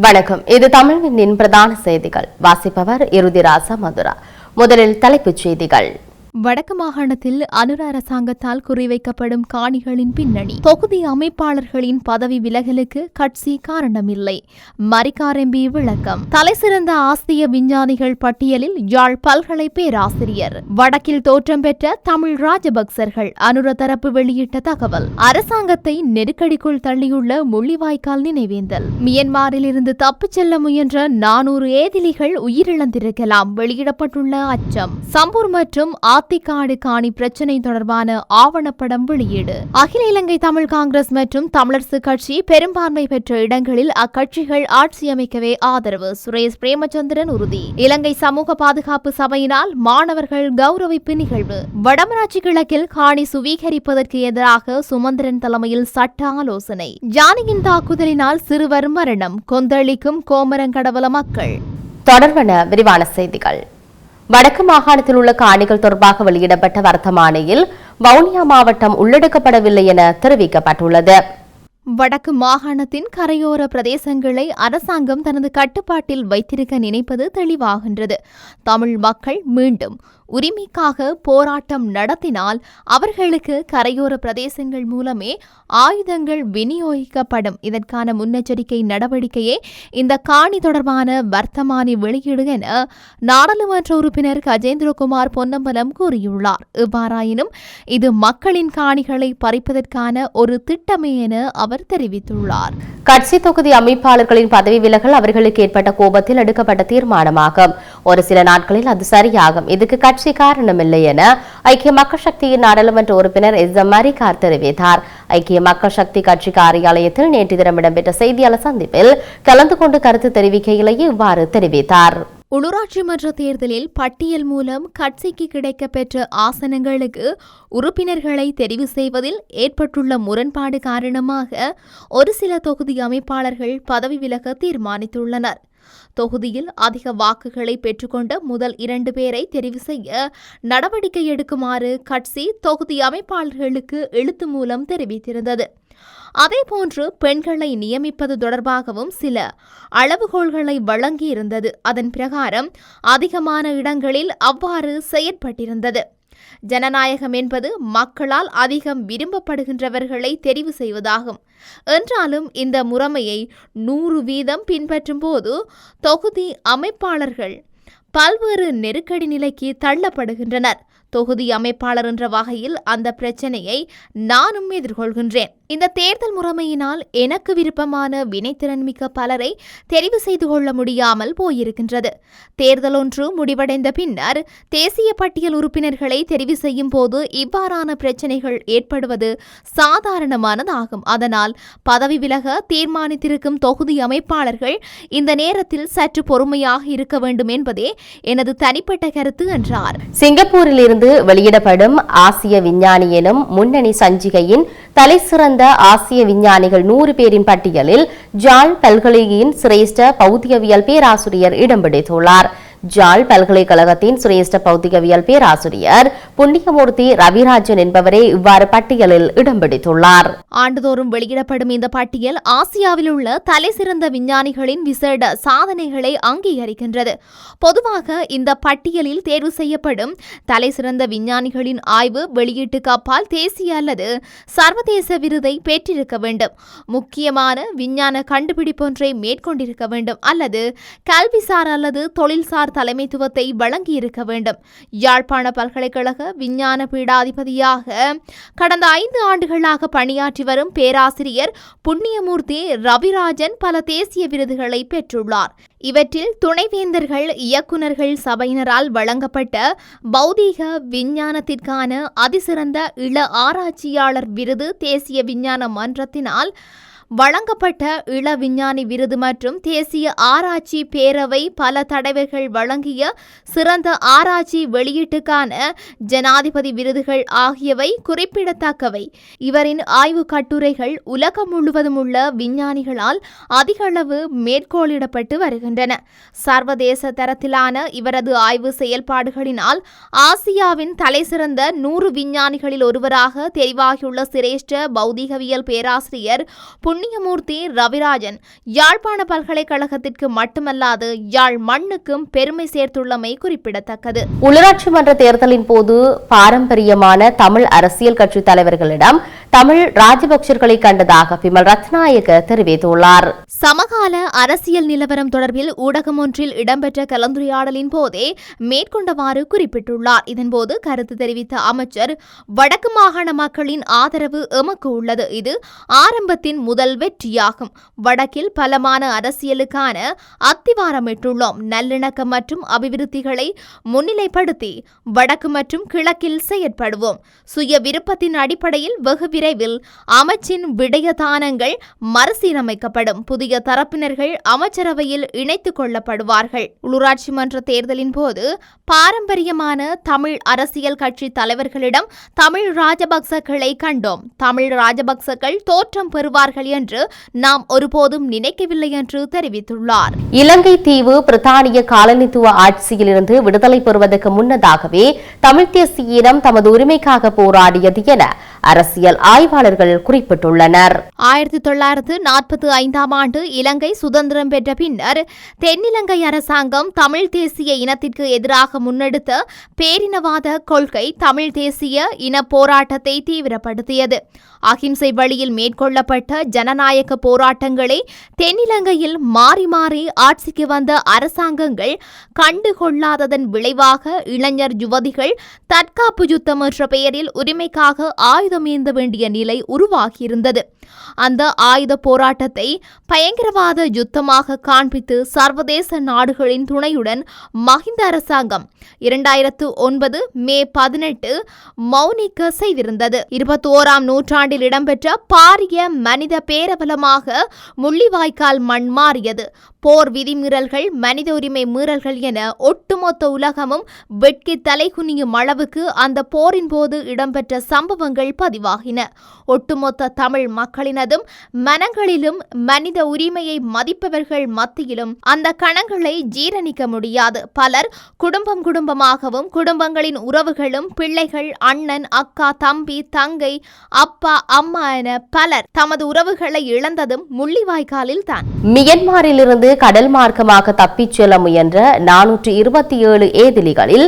வணக்கம். இது தமிழ்வின் பிரதான செய்திகள். வாசிப்பவர் இறுதிராசா மதுரா. முதலில் தலைப்புச் செய்திகள். வடக்கு மாகாணத்தில் அனுர அரசாங்கத்தால் குறிவைக்கப்படும் காணிகளின் பின்னணி. தொகுதி அமைப்பாளர்களின் பதவி விலகலுக்கு கட்சி காரணமில்லை. மரிக்கார் விளக்கம். தலைசிறந்த ஆசிய விஞ்ஞானிகள் பட்டியலில் யாழ் பல்கலை பேராசிரியர். வடக்கில் தோற்றம் பெற்ற தமிழ் ராஜபக்சர்கள் அனுர தரப்பு வெளியிட்ட தகவல். அரசாங்கத்தை நெருக்கடிக்குள் தள்ளியுள்ள முள்ளிவாய்க்கால் நினைவேந்தல். மியன்மாரில் இருந்து தப்பிச் செல்ல முயன்ற நானூறு ஏதிலிகள் உயிரிழந்திருக்கலாம் வெளியிடப்பட்டுள்ள அச்சம். சம்பூர் மற்றும் ஆத்திக்காடு காணி பிரச்சினை தொடர்பான ஆவணப்படம் வெளியீடு. அகில இலங்கை தமிழ் காங்கிரஸ் மற்றும் தமிழரசு கட்சி பெரும்பான்மை பெற்ற இடங்களில் அக்கட்சிகள் ஆட்சி அமைக்கவே ஆதரவு. சுரேஷ் பிரேமச்சந்திரன் உறுதி. இலங்கை சமூக பாதுகாப்பு சபையினால் மாணவர்கள் கௌரவிப்பு நிகழ்வு. வடமராட்சி கிழக்கில் காணி சுவீகரிப்பதற்கு எதிராக சுமந்திரன் தலைமையில் சட்ட ஆலோசனை. ஜானியின் தாக்குதலினால் சிறுவர் மரணம். கொந்தளிக்கும் கோமரங்கடவல மக்கள். தொடர்பான விரிவான செய்திகள். வடக்கு மாகாணத்தில் உள்ள காணிகள் தொடர்பாக வெளியிடப்பட்ட வர்த்தமானியில் வவுனியா மாவட்டம் உள்ளெடுக்கப்படவில்லை என தெரிவிக்கப்பட்டுள்ளது. வடக்கு மாகாணத்தின் கரையோர பிரதேசங்களை அரசாங்கம் தனது கட்டுப்பாட்டில் வைத்திருக்க நினைப்பது தெளிவாகின்றது. தமிழ் மக்கள் மீண்டும் உரிமைக்காக போராட்டம் நடத்தினால் அவர்களுக்கு கரையோர பிரதேசங்கள் மூலமே ஆயுதங்கள் விநியோகிக்கப்படும். இதற்கான முன்னெச்சரிக்கை நடவடிக்கையே இந்த காணி தொடர்பான வர்த்தமானி வெளியீடு என நாடாளுமன்ற உறுப்பினர் கஜேந்திரகுமார் பொன்னம்பலம் கூறியுள்ளார். இவ்வாறாயினும் இது மக்களின் காணிகளை பறிப்பதற்கான ஒரு திட்டமே என அவர் தெரிவித்துள்ளார். கட்சி தொகுதி அமைப்பாளர்களின் பதவி விலகல் அவர்களுக்கு ஏற்பட்ட கோபத்தில் எடுக்கப்பட்ட தீர்மானமாகும். ஒரு சில நாட்களில் அது சரியாகும். இதுக்கு கட்சி காரணமில்லை என ஐக்கிய மக்கள் சக்தியின் நாடாளுமன்ற உறுப்பினர் எஸ் எம் மரிகார் தெரிவித்தார். ஐக்கிய மக்கள் சக்தி கட்சி காரியாலயத்தில் நேற்று தினம் இடம்பெற்ற செய்தியாளர் சந்திப்பில் கலந்து கொண்டு கருத்து தெரிவிக்கையிலேயே இவ்வாறு தெரிவித்தார். உள்ளூராட்சி மன்ற தேர்தலில் பட்டியல் மூலம் கட்சிக்கு கிடைக்கப்பெற்ற ஆசனங்களுக்கு உறுப்பினர்களை தெரிவு செய்வதில் ஏற்பட்டுள்ள முரண்பாடு காரணமாக ஒரு சில தொகுதி அமைப்பாளர்கள் பதவி விலக தீர்மானித்துள்ளனர். தொகுதியில் அதிக வாக்குகளை பெற்றுக்கொண்ட முதல் இரண்டு பேரை தெரிவு செய்ய நடவடிக்கை எடுக்குமாறு கட்சி தொகுதி அமைப்பாளர்களுக்கு எழுத்து மூலம் தெரிவித்திருந்தது. அதேபோன்று பெண்களை நியமிப்பது தொடர்பாகவும் சில அளவுகோல்களை வழங்கியிருந்தது. அதன் பிரகாரம் அதிகமான இடங்களில் அவ்வாறு செயற்பட்டிருந்தது. ஜனநாயகம் என்பது மக்களால் அதிகம் விரும்பப்படுகின்றவர்களை தெரிவு செய்வதாகும். என்றாலும் இந்த முறைமையை நூறு வீதம் பின்பற்றும் போது தொகுதி அமைப்பாளர்கள் பல்வேறு நெருக்கடி நிலைக்கு தள்ளப்படுகின்றனர். தொகுதி அமைப்பாளர் என்ற வகையில் அந்த பிரச்சனையை நானும் எதிர்கொள்கின்றேன். இந்த தேர்தல் முறைமையினால் எனக்கு விருப்பமான வினைத்திறன்மிக்க பலரை தெரிவு செய்து கொள்ள முடியாமல் போயிருக்கின்றது. தேர்தல் ஒன்று முடிவடைந்த பின்னர் தேசிய பட்டியல் உறுப்பினர்களை தெரிவு செய்யும் போது இவ்வாறான பிரச்சனைகள் ஏற்படுவது சாதாரணமானதாகும். அதனால் பதவி விலக தீர்மானித்திருக்கும் தொகுதி அமைப்பாளர்கள் இந்த நேரத்தில் சற்று பொறுமையாக இருக்க வேண்டும் என்பதே எனது தனிப்பட்ட கருத்து என்றார். சிங்கப்பூரிலிருந்து வெளியிடப்படும் ஆசிய விஞ்ஞானி எனும் முன்னணி சஞ்சிகையின் தலைசிறந்த ஆசிய விஞ்ஞானிகள் நூறு பேரின் பட்டியலில் ஜாழ் பல்கலையின் சிரேஷ்ட பௌத்தியவியல் பேராசிரியர் இடம் பிடித்துள்ளார். ஜாழ் பல்கலைக்கழகத்தின் சிரேஷ்ட பௌத்திகவியல் பேராசிரியர் புண்ணியமூர்த்தி ரவிராஜன் என்பவரே இவ்வாறு பட்டியலில் இடம் பிடித்துள்ளார். ஆண்டுதோறும் வெளியிடப்படும் இந்த பட்டியல் ஆசியாவில் உள்ள தலைசிறந்த விஞ்ஞானிகளின் விசேட சாதனைகளை அங்கீகரிக்கின்றது. பொதுவாக இந்த பட்டியலில் தேர்வு செய்யப்படும் தலைசிறந்த விஞ்ஞானிகளின் ஆய்வு வெளியீட்டுக்கு அப்பால் தேசிய அல்லது சர்வதேச விருதை பெற்றிருக்க வேண்டும். முக்கியமான விஞ்ஞான கண்டுபிடிப்பொன்றை மேற்கொண்டிருக்க வேண்டும் அல்லது கல்விசார் அல்லது தொழில்சார் தலைமைத்துவத்தை வழங்கியிருக்க வேண்டும். யாழ்ப்பாண பல்கலைக்கழக விஞ்ஞான பீடாதிபதியாக கடந்த ஐந்து ஆண்டுகளாக பணியாற்றி வரும் பேராசிரியர் புண்ணியமூர்த்தி ரவிராஜன் பல தேசிய விருதுகளை பெற்றுள்ளார். இவற்றில் துணைவேந்தர்கள் இயக்குநர்கள் சபையினரால் வழங்கப்பட்ட பௌதீக விஞ்ஞானத்திற்கான அதிசிறந்த இள ஆராய்ச்சியாளர் விருது தேசிய விஞ்ஞான மன்றத்தினால் வழங்கப்பட்ட இள விஞ்ஞானி விருது மற்றும் தேசிய ஆராய்ச்சி பேரவை பல தடவைகள் வழங்கிய சிறந்த ஆராய்ச்சி வெளியீட்டுக்கான ஜனாதிபதி விருதுகள் ஆகியவை குறிப்பிடத்தக்கவை. இவரின் ஆய்வு கட்டுரைகள் உலகம் முழுவதும் உள்ள விஞ்ஞானிகளால் அதிகளவு மேற்கோளிடப்பட்டு வருகின்றன. சர்வதேச தரத்திலான இவரது ஆய்வு செயல்பாடுகளினால் ஆசியாவின் தலைசிறந்த நூறு விஞ்ஞானிகளில் ஒருவராக தெரிவாகியுள்ள சிரேஷ்ட பௌதிகவியல் பேராசிரியர் புன் புண்ணியமூர்த்தி ரவிராஜன் யாழ்ப்பாண பல்கலைக்கழகத்திற்கு மட்டுமல்லாது யாழ் மண்ணுக்கும் பெருமை சேர்த்துள்ளமை குறிப்பிடத்தக்கது. உள்ளாட்சி மன்ற தேர்தலின் போது பாரம்பரியமான தமிழ் அரசியல் கட்சி தலைவர்களிடம் தமிழ் ராஜபக்சர்களை கண்டதாக பிமல் ரத்நாயக தெரிவித்துள்ளார். சமகால அரசியல் நிலவரம் தொடர்பில் ஊடகம் ஒன்றில் இடம்பெற்ற கலந்துரையாடலின் போதே மேற்கொண்டவாறு குறிப்பிட்டுள்ளார். இதன்போது கருத்து தெரிவித்த அமைச்சர் வடக்கு மாகாண மக்களின் ஆதரவு எமக்கு உள்ளது. இது ஆரம்பத்தின் முதல் வெற்றியாகும். வடக்கில் பலமான அரசியலுக்கான அத்திவாரமிட்டுள்ளோம். நல்லிணக்கம் மற்றும் அபிவிருத்திகளை முன்னிலைப்படுத்தி வடக்கு மற்றும் கிழக்கில் செயற்படுவோம். சுய விருப்பத்தின் அடிப்படையில் வெகு விரைவில் அமைச்சின் விடயதானங்கள் மறுசீரமைக்கப்படும். புதிய தரப்பினர்கள் அமைச்சரவையில் இணைத்துக் கொள்ளப்படுவார்கள். உள்ளூராட்சி மன்ற தேர்தலின் போது பாரம்பரியமான தமிழ் அரசியல் கட்சி தலைவர்களிடம் தமிழ் ராஜபக்சக்களை கண்டோம். தமிழ் ராஜபக்சக்கள் தோற்றம் பெறுவார்கள் என்று நாம் ஒருபோதும் நினைக்கவில்லை என்று தெரிவித்துள்ளார். இலங்கை தீவு பிரித்தானிய காலனித்துவ ஆட்சியிலிருந்து விடுதலை பெறுவதற்கு முன்னதாகவே தமிழ் தேசிய இனம் தமது உரிமைக்காக போராடியது என அரசியல் ஆய்வாளர்கள் குறிப்பிட்டுள்ளனர். ஆயிரத்தி தொள்ளாயிரத்து நாற்பத்தி ஐந்தாம் ஆண்டு இலங்கை சுதந்திரம் பெற்ற பின்னர் தென்னிலங்கை அரசாங்கம் தமிழ் தேசிய இனத்திற்கு எதிராக முன்னெடுத்த பேரினவாத கொள்கை தமிழ் தேசிய இன போராட்டத்தை தீவிரப்படுத்தியது. அகிம்சை வழியில் மேற்கொள்ளப்பட்ட ஜனநாயக போராட்டங்களை தென்னிலங்கையில் மாறி மாறி ஆட்சிக்கு வந்த அரசாங்கங்கள் கண்டுகொள்ளாததன் விளைவாக இளைஞர் யுவதிகள் தற்காப்பு யுத்தம் என்ற பெயரில் உரிமைக்காக ஆயுதம் ஏந்த வேண்டிய நிலை உருவாகியிருந்தது. அந்த ஆயுத போராட்டத்தை பயங்கரவாத யுத்தமாக காண்பித்து சர்வதேச நாடுகளின் துணையுடன் மஹிந்த அரசாங்கம் இரண்டாயிரத்து ஒன்பது மே பதினெட்டு மௌனிக்க செய்திருந்தது. இருபத்தி ஓராம் நூற்றாண்டில் இடம்பெற்ற பாரிய மனித பேரபலமாக முள்ளிவாய்க்கால் மண் மாறியது. போர் விதிமீறல்கள் மனித உரிமை மீறல்கள் என ஒட்டுமொத்த உலகமும் வெட்கி தலைகுனியும் அளவுக்கு அந்த போரின் போது இடம்பெற்ற சம்பவங்கள் பதிவாகின. ஒட்டுமொத்த தமிழ் மக்களினதும் மனங்களிலும் மனித உரிமையை மதிப்பவர்கள் மத்தியிலும் அந்த கணங்களை ஜீரணிக்க முடியாது. பலர் குடும்பம் குடும்பமாகவும் குடும்பங்களின் உறவுகளும் பிள்ளைகள் அண்ணன் அக்கா தம்பி தங்கை அப்பா அம்மா என பலர் தமது உறவுகளை இழந்ததும் முள்ளிவாய்க்காலில் தான். மியன்மாரிலிருந்து கடல் மார்க்கமாக தப்பிச் செல்ல முயன்ற நானூற்று இருபத்தி ஏழு ஏதிலிகளில்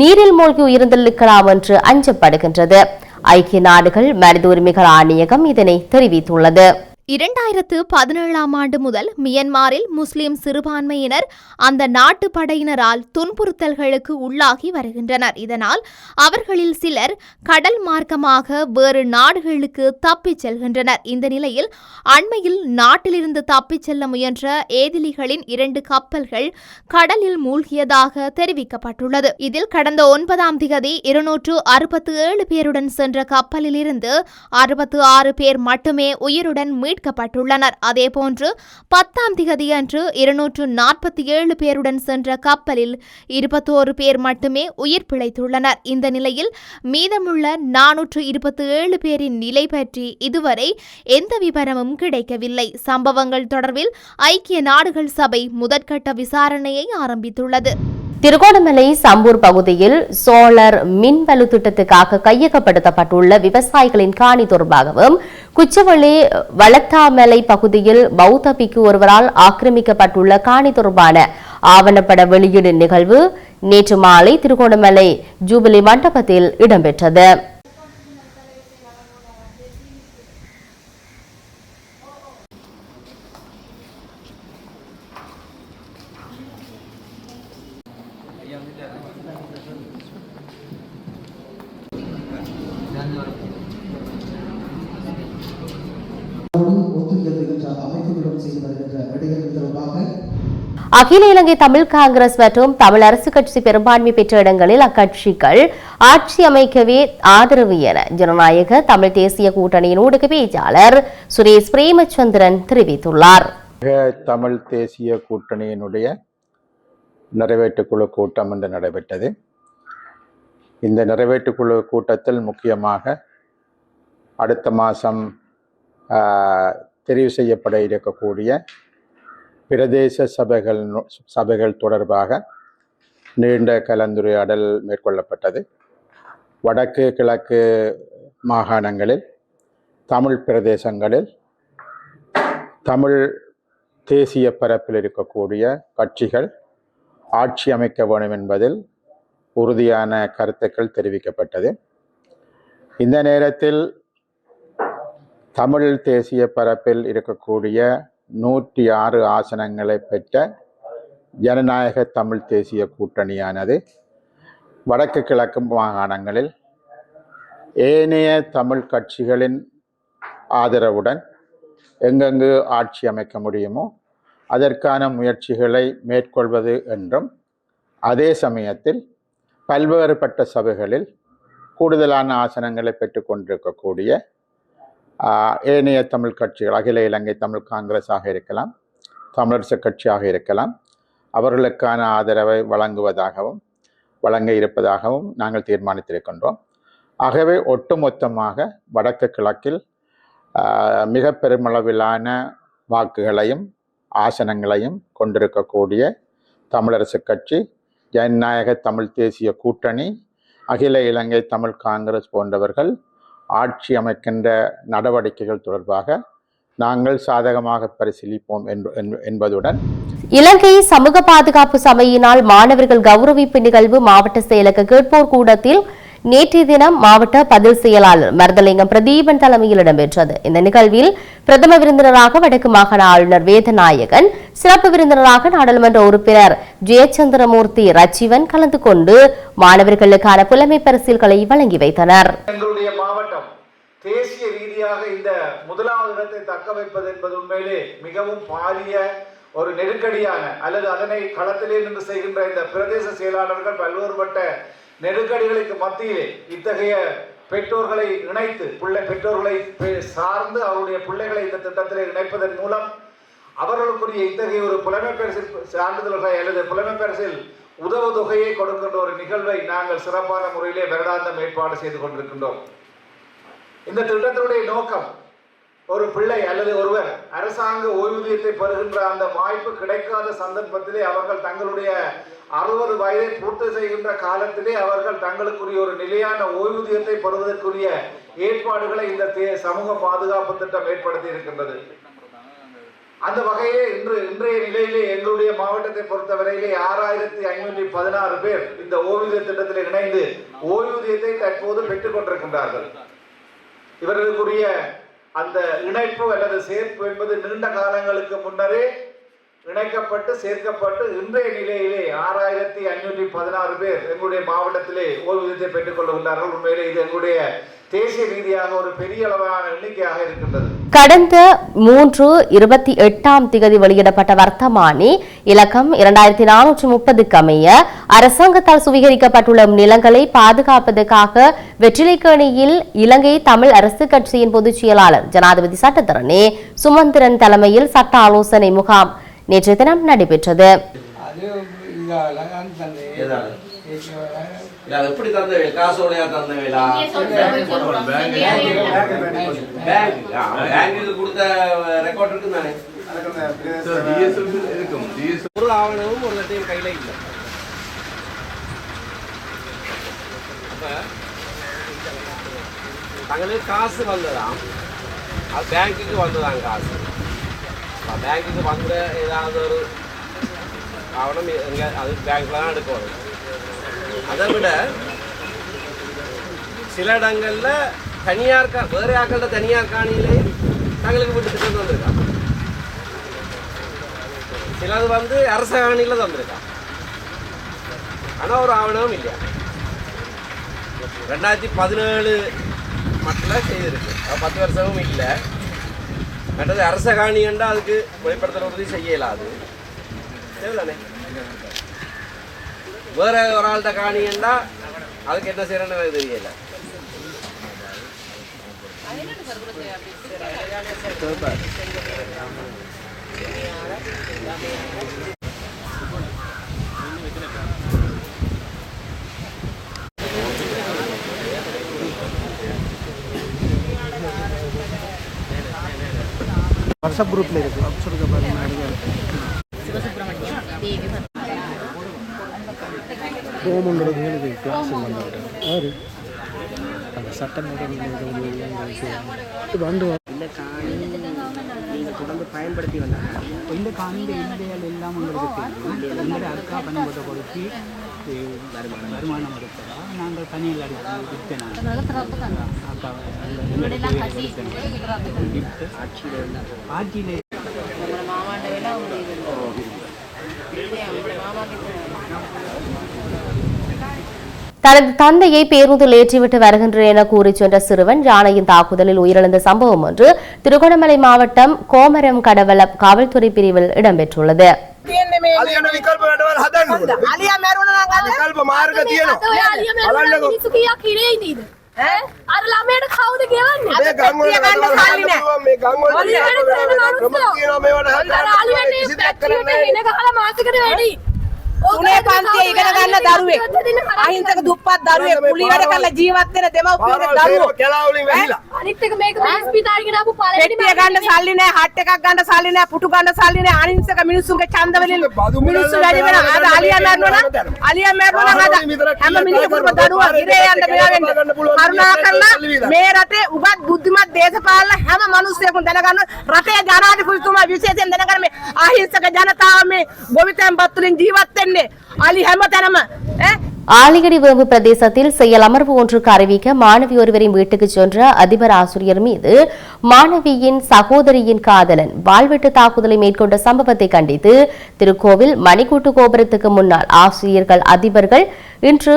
நீரில் மூழ்கி உயிர்ந்தெழுக்கலாம் என்று அஞ்சப்படுகின்றது. ஐக்கிய நாடுகள் மனித உரிமைகள் ஆணையகம் இதனை தெரிவித்துள்ளது. இரண்டாயிரத்து பதினேழாம் ஆண்டு முதல் மியன்மாரில் முஸ்லிம் சிறுபான்மையினர் அந்த நாட்டு படையினரால் துன்புறுத்தல்களுக்கு உள்ளாகி வருகின்றனர். இதனால் அவர்களில் சிலர் கடல் மார்க்கமாக வேறு நாடுகளுக்கு தப்பிச் செல்கின்றனர். இந்த நிலையில் அண்மையில் நாட்டிலிருந்து தப்பிச் செல்ல முயன்ற ஏதிலிகளின் இரண்டு கப்பல்கள் கடலில் மூழ்கியதாக தெரிவிக்கப்பட்டுள்ளது. இதில் கடந்த ஒன்பதாம் திகதி இருநூற்று அறுபத்து ஏழு பேருடன் சென்ற கப்பலில் இருந்து அறுபத்து ஆறு பேர் மட்டுமே உயிருடன் மீட்கப்பட்டுள்ளனர் அதேபோன்று பத்தாம் திகதியன்று இருநூற்று நாற்பத்தி ஏழு பேருடன் சென்ற கப்பலில் இருபத்தோரு பேர் மட்டுமே உயிர் பிழைத்துள்ளனர். இந்த நிலையில் மீதமுள்ள நானூற்று இருபத்தி ஏழு பேரின் நிலை பற்றி இதுவரை எந்த விவரமும் கிடைக்கவில்லை. சம்பவங்கள் தொடர்பில் ஐக்கிய நாடுகள் சபை முதற்கட்ட விசாரணையை ஆரம்பித்துள்ளது. திருகோணமலை சம்பூர் பகுதியில் சோழர் மின்வலு திட்டத்துக்காக கையகப்படுத்தப்பட்டுள்ள விவசாயிகளின் காணி தொடர்பாகவும் குச்சவள்ளி வளத்தாமலை பகுதியில் பௌத்த பிக்கு ஒருவரால் ஆக்கிரமிக்கப்பட்டுள்ள காணி தொடர்பான ஆவணப்பட வெளியீடு நிகழ்வு நேற்று மாலை திருகோணமலை ஜூபிலி மண்டபத்தில் இடம்பெற்றது. அகில இலங்கை தமிழ் காங்கிரஸ் மற்றும் தமிழ் அரசு கட்சி பெரும்பான்மை பெற்ற இடங்களில் அக்கட்சிகள் ஆட்சி அமைக்கவே ஆதரவு என ஜனநாயக தமிழ் தேசிய கூட்டணியின் ஊடக பேச்சாளர் சுரேஷ் பிரேமச்சந்திரன் தெரிவித்துள்ளார். தமிழ் தேசிய கூட்டணியினுடைய நிறைவேற்றுக்குழு கூட்டம் இன்று நடைபெற்றது. இந்த நிறைவேற்றுக்குழு கூட்டத்தில் முக்கியமாக அடுத்த மாதம் தெரிவு செய்யப்பட இருக்கக்கூடிய பிரதேச சபைகள் சபைகள் தொடர்பாக நீண்ட கலந்துரையாடல் மேற்கொள்ளப்பட்டது. வடக்கு கிழக்கு மாகாணங்களில் தமிழ் பிரதேசங்களில் தமிழ் தேசிய பரப்பில் இருக்கக்கூடிய கட்சிகள் ஆட்சி அமைக்க வேண்டும் என்பதில் உறுதியான கருத்துக்கள் தெரிவிக்கப்பட்டது. இந்த நேரத்தில் தமிழ் தேசிய பரப்பில் இருக்கக்கூடிய நூற்றி ஆறு ஆசனங்களை பெற்ற ஜனநாயக தமிழ் தேசிய கூட்டணியானது வடக்கு கிழக்கு மாகாணங்களில் ஏனைய தமிழ் கட்சிகளின் ஆதரவுடன் எங்கெங்கு ஆட்சி அமைக்க முடியுமோ அதற்கான முயற்சிகளை மேற்கொள்வது என்றும் அதே சமயத்தில் பல்வேறுபட்ட சபைகளில் கூடுதலான ஆசனங்களை பெற்றுக்கொண்டிருக்கக்கூடிய ஏனைய தமிழ் கட்சிகள் அகில இலங்கை தமிழ் காங்கிரஸாக இருக்கலாம் தமிழரசு கட்சியாக இருக்கலாம் அவர்களுக்கான ஆதரவை வழங்குவதாகவும் வழங்க இருப்பதாகவும் நாங்கள் தீர்மானித்திருக்கின்றோம். ஆகவே ஒட்டுமொத்தமாக வடக்கு கிழக்கில் மிக பெருமளவிலான வாக்குகளையும் ஆசனங்களையும் கொண்டிருக்கக்கூடிய தமிழரசு கட்சி ஜனநாயக தமிழ் தேசிய கூட்டணி அகில இலங்கை தமிழ் காங்கிரஸ் போன்றவர்கள் ஆட்சி அமைக்கின்ற நடவடிக்கைகள் தொடர்பாக நாங்கள் சாதகமாக பரிசீலிப்போம் என்பதுடன் இலங்கை சமூக பாதுகாப்பு சபையினால் மாணவர்கள் கௌரவிப்பு நிகழ்வு மாவட்ட செயலக கேட்போர் கூடத்தில் நேற்றைய தினம் மாவட்ட பதில் செயலாளர் மருதலிங்கம் பிரதீபன் தலைமையில் இடம்பெற்றது. இந்த நிகழ்வில் பிரதம விருந்தினராக வடக்கு மாகாண ஆளுநர் வேதநாயகன் சிறப்பு விருந்தினராக நாடாளுமன்ற உறுப்பினர் ஜெயச்சந்திரமூர்த்தி ரச்சிவன் கலந்து கொண்டு மாணவர்களுக்கான புலமை பரிசில்களை வழங்கி வைத்தனர். தேசிய ரீதியாக இந்த முதலாவது இடத்தை தக்க வைப்பது என்பது உண்மையிலே மிகவும் பாரிய ஒரு நெருக்கடியான அல்லது அதனை களத்திலே நின்று செய்கின்ற இந்த பிரதேச செயலாளர்கள் பல்வேறுபட்ட நெருக்கடிகளுக்கு மத்தியிலே இத்தகைய பெற்றோர்களை இணைத்து பிள்ளை பெற்றோர்களை சார்ந்து அவருடைய பிள்ளைகளை இந்த திட்டத்திலே இணைப்பதன் மூலம் அவர்களுக்குரிய இத்தகைய ஒரு புலமை பரிசில் சான்றிதழ்களை அல்லது புலமை பரிசில் உதவுதொகையை கொடுக்கின்ற ஒரு நிகழ்வை நாங்கள் சிறப்பான முறையிலே வருடாந்தம் ஏற்பாடு செய்து கொண்டிருக்கின்றோம். இந்த திட்டத்தினுடைய நோக்கம் ஒரு பிள்ளை அல்லது ஒருவர் அரசாங்க ஓய்வூதியத்தை பெறுகின்ற அந்த வாய்ப்பு கிடைக்காத சந்தர்ப்பத்திலே அவர்கள் தங்களுடைய அறுபது வயதை பூர்த்தி செய்கின்ற காலத்திலே அவர்கள் தங்களுக்குரிய ஒரு நிலையான ஓய்வூதியத்தை பெறுவதற்குரிய ஏற்பாடுகளை இந்த தே- சமூக பாதுகாப்பு திட்டம் ஏற்படுத்தி இருக்கின்றது. அந்த வகையிலே இன்று இன்றைய நிலையிலே எங்களுடைய மாவட்டத்தை பொறுத்தவரையிலே ஆறாயிரத்தி ஐநூற்றி பதினாறு பேர் இந்த ஓய்வூதிய திட்டத்தில் இணைந்து ஓய்வூதியத்தை தற்போது பெற்றுக் கொண்டிருக்கின்றார்கள். இவர்களுக்குரிய அந்த இணைப்பு அல்லது சேர்ப்பு என்பது நீண்ட காலங்களுக்கு முன்னரே இணைக்கப்பட்டு சேர்க்கப்பட்டு இன்றைய நிலையிலே ஆறாயிரத்தி ஐநூற்றி பதினாறு பேர் எங்களுடைய மாவட்டத்திலே ஓய்வூதியத்தை பெற்றுக் கொள்ளுகின்றார்கள் உண்மையிலே இது எங்களுடைய தேசிய ரீதியாக ஒரு பெரிய அளவான எண்ணிக்கையாக இருக்கின்றது. கடந்த மூன்று இருபத்தி எட்டாம் திகதி வெளியிடப்பட்ட வர்த்தமானி இலக்கம் இரண்டாயிரத்தி நானூற்றி முப்பதுக்கு அமைய அரசாங்கத்தால் சுவீகரிக்கப்பட்டுள்ள நிலங்களை பாதுகாப்பதற்காக வெற்றிலைக்கணியில் இலங்கை தமிழ் அரசு கட்சியின் பொதுச் செயலாளர் ஜனாதிபதி சட்டத்தரணி சுமந்திரன் தலைமையில் சட்ட ஆலோசனை முகாம் நேற்றைய தினம் நடைபெற்றது. ஒரு ஆவணமும் ஒரு லட்சம் கையில இல்லை. தங்களுக்கு காசு வந்ததாம் பேங்க்குக்கு வந்ததாம் காசு. அப்ப பேங்க்குக்கு வந்த ஏதாவது ஒரு ஆவணம் எங்க அது பேங்க்ல தான் எடுக்கும் அதை விட சில இடங்கள்ல தனியார் கா வேறு ஆக்கள்கிட்ட தனியார் காணியிலே தங்களுக்கு விட்டு திட்டம் தந்திருக்கான் சிலது வந்து அரச காணியில தந்திருக்கான் ஆனா ஒரு ஆவணமும் இல்லையா ரெண்டாயிரத்தி பதினேழு மட்டும் செய்திருக்கு பத்து வருஷமும் இல்லை மற்றது அரச காணி காணியண்டா அதுக்கு வெளிப்படுத்தல் உறுதி செய்ய இயலாது வேற ஒரு ஆள்கிட்ட காணியண்டா அதுக்கு என்ன செய்யறேன்னு எனக்கு தெரியல. வாட்ஸ்அப் குரூப்பில் இருக்குது சொல்லுங்க பாருங்க ஹோம் கிளாஸ் யாரு? அந்த இது வந்து இந்த காணி. நீங்கள் தொடர்ந்து பயன்படுத்தி வந்தாங்க. இந்த காணிஇந்த இலங்கைகள் எல்லாம் உங்களுக்கு தெரியும். இந்த அக்கா பணிபட்ட கொடுத்து வருமானம் வருமானம் இருக்கிறதா நாங்கள் அக்கா விற்று ஆட்சியில் தனது தந்தையை பேருந்தில் ஏற்றிவிட்டு வருகின்றேன் என கூறிச் சென்ற சிறுவன் யானையின் தாக்குதலில் உயிரிழந்த சம்பவம் ஒன்று திருகோணமலை மாவட்டம் கோமரம் கடவல காவல்துறை பிரிவில் இடம்பெற்றுள்ளது. మాసకటి వేడి තුනේ පන්තියේ ඉගෙන ගන්න දරුවෙක්. අහිංසක දුප්පත් දරුවෙක්. කුලී වැඩ කරලා ජීවත් වෙන දෙමව්පියන්ගේ දරුවෝ. කැලා වලින් වැහිලා. අනිත් එක මේක හොස්පිටාලෙ ගෙනාපු පළවෙනි පෙට්ටිය ගන්න සල්ලි නෑ හට් එකක් ගන්න සල්ලි නෑ පුටු ගන්න සල්ලි නෑ අහිංසක මිනිස්සුන්ගේ ඡන්ද වලින් මිනිස්සු වැඩි වෙන අද අලියා මැරුණා නම් අලියා මැරුණා නම් අද හැම මිනිහෙකුටම දරුවා ඉරේ යන්න මෙයා වෙන්න කරුණා කරලා මේ රටේ උගත් බුද්ධිමත් දේශපාලන හැම මිනිස්සෙකුම දැනගන්න රටේ ජනාධිපතිතුමා විශේෂයෙන් දැනගන්න මේ අහිංසක ජනතාව මේ ගොවිතැන් බත් වලින් ජීවත් වෙන්නේ பண்ணு அலி பிரதேசத்தில் செயல் அமர்வு ஒன்றுக்கு அறிவிக்க மாணவி ஒருவரின் வீட்டுக்கு சென்ற அதிபர் ஆசிரியர் மீது மாணவியின் சகோதரியின் காதலன் வாழ்வெட்டு தாக்குதலை மேற்கொண்ட சம்பவத்தை கண்டித்து திருக்கோவில் மணிக்கூட்டு கோபுரத்துக்கு முன்னால் ஆசிரியர்கள் அதிபர்கள் இன்று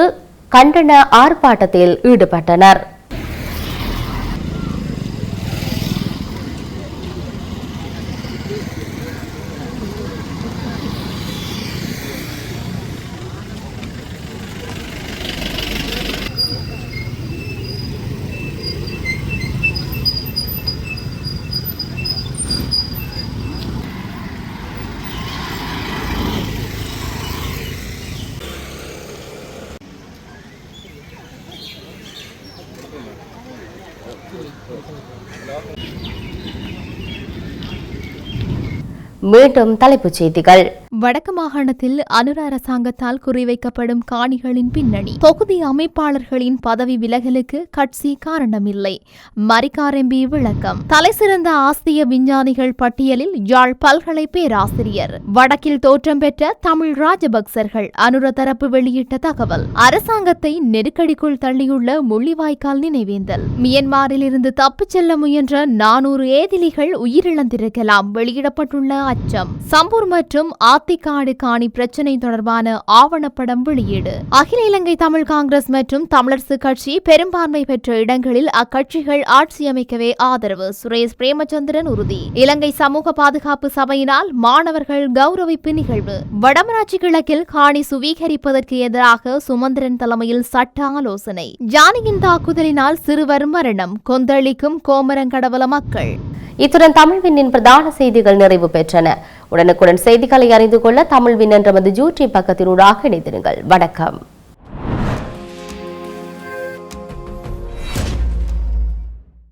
கண்டன ஆர்ப்பாட்டத்தில் ஈடுபட்டனர். மீண்டும் தலைப்புச் செய்திகள். வடக்கு மாகாணத்தில் அனுர அரசாங்கத்தால் குறிவைக்கப்படும் காணிகளின் பின்னணி தொகுதி அமைப்பாளர்களின் பதவி விலகலுக்கு கட்சி காரணமில்லை. மரிக்காரம்பி விளக்கம். தலைசிறந்த ஆசிய விஞ்ஞானிகள் பட்டியலில் யாழ் பல்கலை பேராசிரியர். வடக்கில் தோற்றம் பெற்ற தமிழ் ராஜபக்சர்கள் அனுர தரப்பு வெளியிட்ட தகவல். அரசாங்கத்தை நெருக்கடிக்குள் தள்ளியுள்ள முள்ளிவாய்க்கால் நினைவேந்தல். மியன்மாரில் இருந்து தப்பிச் செல்ல முயன்ற நானூறு ஏதிலிகள் உயிரிழந்திருக்கலாம் வெளியிடப்பட்டுள்ள அச்சம். சம்பூர் மற்றும் ஆத்திக்காடு காணி பிரச்சினை தொடர்பான ஆவணப்படம் வெளியீடு. அகில இலங்கை தமிழ் காங்கிரஸ் மற்றும் தமிழரசு கட்சி பெரும்பான்மை பெற்ற இடங்களில் அக்கட்சிகள் ஆட்சி அமைக்கவே ஆதரவு. சுரேஷ் பிரேமச்சந்திரன் உறுதி. இலங்கை சமூக பாதுகாப்பு சபையினால் மாணவர்கள் கௌரவிப்பு நிகழ்வு. வடமராட்சி கிழக்கில் காணி சுவீகரிப்பதற்கு எதிராக சுமந்திரன் தலைமையில் சட்ட ஆலோசனை. ஜானியின் தாக்குதலினால் சிறுவர் மரணம். கொந்தளிக்கும் கோமரங்கடவல மக்கள். இத்துடன் தமிழ் பிரதான செய்திகள் நிறைவு பெற்றன. உடனுக்குடன் செய்திகளை அறிந்து கொள்ள தமிழ் விண்ணன் நமது யூடியூப் பக்கத்தினூடாக இணைந்திருங்கள். வணக்கம்.